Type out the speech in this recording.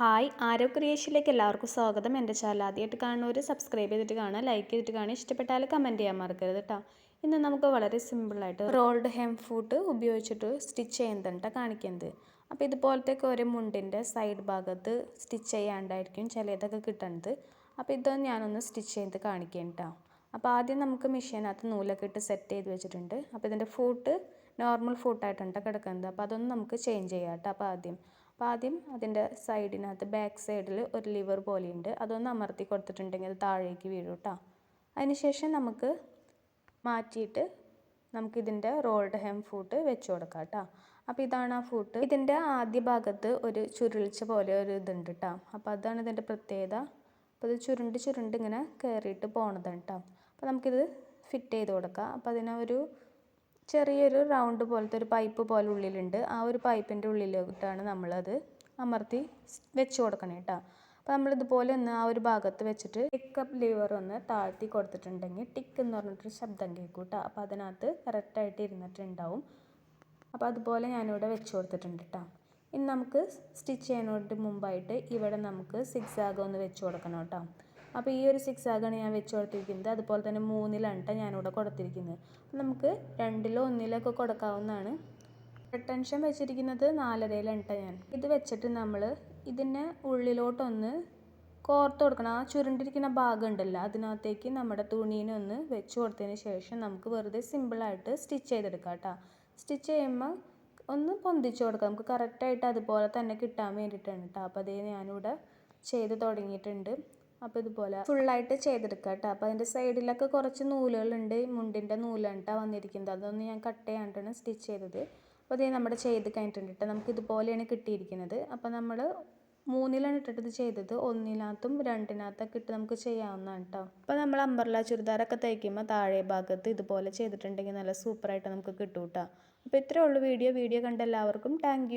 Hi ആരോ ക്രിയേഷനിലേക്ക് എല്ലാവർക്കും സ്വാഗതം. എന്റെ ചാനൽ ആദ്യമായിട്ട് കാണുന്നവർ സബ്സ്ക്രൈബ് ചെയ്തിട്ട് കാണുക ലൈക്ക് ചെയ്തിട്ട് കാണുക. ഇഷ്ടപ്പെട്ടാൽ കമന്റ് ചെയ്യാൻ മറക്കരുത് കേട്ടോ ഇന്ന് നമുക്ക് വളരെ സിമ്പിളായിട്ട് റോൾഡ് ഹെം ഫുഡ് ഉപയോഗിച്ചിട്ട് സ്റ്റിച്ച് ചെയ്യുന്നതാണ് കാണിക്കുന്നത്. അപ്പോൾ ഇതുപോലത്തെ ഒരു മുണ്ടിന്റെ സൈഡ് ഭാഗത്ത് സ്റ്റിച്ച് ചെയ്യാണ്ടായിരിക്കും ചിലതൊക്കെ കിട്ടുന്നത് അപ്പോൾ ഇതൊന്ന് ഞാനൊന്ന് സ്റ്റിച്ച് ചെയ്ത് കാണിക്കാം കേട്ടോ അപ്പോൾ ആദ്യം നമുക്ക് മെഷീനകത്ത് നൂലൊക്കെ ഇട്ട് സെറ്റ് ചെയ്ത് വെച്ചിട്ടുണ്ട്. അപ്പോൾ ഇതിന്റെ ഫൂട്ട് നോർമൽ ഫൂട്ടായിട്ടുണ്ട് കിടക്കുന്നത്. അപ്പോൾ അതൊന്നും നമുക്ക് ചേഞ്ച് ചെയ്യാം കേട്ടോ അപ്പോൾ ആദ്യം അപ്പോൾ ആദ്യം അതിന്റെ സൈഡിനകത്ത് ബാക്ക് സൈഡിൽ ഒരു ലിവർ പോലെയുണ്ട്. അതൊന്ന് അമർത്തി കൊടുത്തിട്ടുണ്ടെങ്കിൽ അത് താഴേക്ക് വീഴും കേട്ടോ അതിനുശേഷം നമുക്ക് മാറ്റിയിട്ട് നമുക്കിതിന്റെ റോൾഡ് ഹെം ഫൂട്ട് വെച്ച് കൊടുക്കാം കേട്ടോ അപ്പോൾ ഇതാണ് ആ ഫൂട്ട് ഇതിന്റെ ആദ്യ ഭാഗത്ത് ഒരു ചുരുളിച്ച പോലെ ഒരു ഇതുണ്ട് കേട്ടോ അപ്പോൾ അതാണ് ഇതിന്റെ പ്രത്യേകത. അപ്പോൾ ഇത് ചുരുണ്ട് ചുരുണ്ട് ഇങ്ങനെ കയറിയിട്ട് പോണതാണ് കേട്ടോ അപ്പോൾ നമുക്കിത് ഫിറ്റ് ചെയ്ത് കൊടുക്കാം. അപ്പോൾ അതിനെ ഒരു ചെറിയൊരു റൗണ്ട് പോലത്തെ ഒരു പൈപ്പ് പോലെ ഉള്ളിലുണ്ട്. ആ ഒരു പൈപ്പിന്റെ ഉള്ളിലോട്ടാണ് നമ്മളത് അമർത്തി വെച്ച് കൊടുക്കണം കേട്ടോ അപ്പോൾ നമ്മളിതുപോലെ ഒന്ന് ആ ഒരു ഭാഗത്ത് വെച്ചിട്ട് ടിക്കപ്പ് ലിവർ ഒന്ന് താഴ്ത്തി കൊടുത്തിട്ടുണ്ടെങ്കിൽ ടിക്ക് എന്ന് പറഞ്ഞിട്ടൊരു ശബ്ദം കേൾക്കും കേട്ടോ അപ്പോൾ അതിനകത്ത് കറക്റ്റായിട്ട് ഇരുന്നിട്ടുണ്ടാവും. അപ്പോൾ അതുപോലെ ഞാനിവിടെ വെച്ച് കൊടുത്തിട്ടുണ്ട് കേട്ടോ ഇനി നമുക്ക് സ്റ്റിച്ച് ചെയ്യുന്നതിന് മുമ്പായിട്ട് ഇവിടെ നമുക്ക് സിക്സ് ആഗം ഒന്ന് വെച്ച് കൊടുക്കണം കേട്ടോ അപ്പോൾ ഈ ഒരു സിക്സ് ആഗാണ് ഞാൻ വെച്ച് കൊടുത്തിരിക്കുന്നത് അതുപോലെ തന്നെ മൂന്നിലാണ് കേട്ടോ ഞാനിവിടെ കൊടുത്തിരിക്കുന്നത്. നമുക്ക് രണ്ടിലോ ഒന്നിലൊക്കെ കൊടുക്കാവുന്നതാണ്. ടെൻഷൻ വെച്ചിരിക്കുന്നത് നാലരയിലാണ് കേട്ടോ ഞാൻ. ഇത് വെച്ചിട്ട് നമ്മൾ ഇതിന്റെ ഉള്ളിലോട്ടൊന്ന് കോർത്ത് കൊടുക്കണം. ആ ചുരുണ്ടിരിക്കുന്ന ഭാഗം ഉണ്ടല്ലോ അതിനകത്തേക്ക് നമ്മുടെ തുണീനെ ഒന്ന് വെച്ച് കൊടുത്തതിന് ശേഷം നമുക്ക് വെറുതെ സിമ്പിളായിട്ട് സ്റ്റിച്ച് ചെയ്തെടുക്കാം കേട്ടോ. സ്റ്റിച്ച് ചെയ്യുമ്പോൾ ഒന്ന് പൊന്തിച്ച് കൊടുക്കാം. നമുക്ക് കറക്റ്റായിട്ട് അതുപോലെ തന്നെ കിട്ടാൻ വേണ്ടിയിട്ടാണ് കേട്ടോ. അപ്പോൾ അതേ ഞാനിവിടെ ചെയ്ത് തുടങ്ങിയിട്ടുണ്ട്. അപ്പോൾ ഇതുപോലെ ഫുള്ളായിട്ട് ചെയ്തെടുക്കാം കേട്ടോ അപ്പോൾ അതിന്റെ സൈഡിലൊക്കെ കുറച്ച് നൂലുകളുണ്ട്. മുണ്ടിന്റെ നൂലാണ് വന്നിരിക്കുന്നത്. അതൊന്ന് ഞാൻ കട്ട് ചെയ്യാണ്ടാണ് സ്റ്റിച്ച് ചെയ്തത്. അപ്പോൾ അതേ നമ്മുടെ ചെയ്ത് കഴിഞ്ഞിട്ടുണ്ട് കേട്ടോ നമുക്ക് ഇതുപോലെയാണ് കിട്ടിയിരിക്കുന്നത്. അപ്പോൾ നമ്മൾ മൂന്നിലാണ് ഇട്ടിട്ട് ചെയ്തത്. ഒന്നിനകത്തും രണ്ടിനകത്തൊക്കെ ഇട്ട് നമുക്ക് ചെയ്യാവുന്നതാണ് കേട്ടോ അപ്പോൾ നമ്മൾ അമ്പർല ചുരിദാറൊക്കെ തയ്ക്കുമ്പോൾ താഴെ ഭാഗത്ത് ഇതുപോലെ ചെയ്തിട്ടുണ്ടെങ്കിൽ നല്ല സൂപ്പറായിട്ട് നമുക്ക് കിട്ടും കേട്ടോ അപ്പോൾ ഇത്രയേ ഉള്ളൂ വീഡിയോ. വീഡിയോ കണ്ട എല്ലാവർക്കും താങ്ക്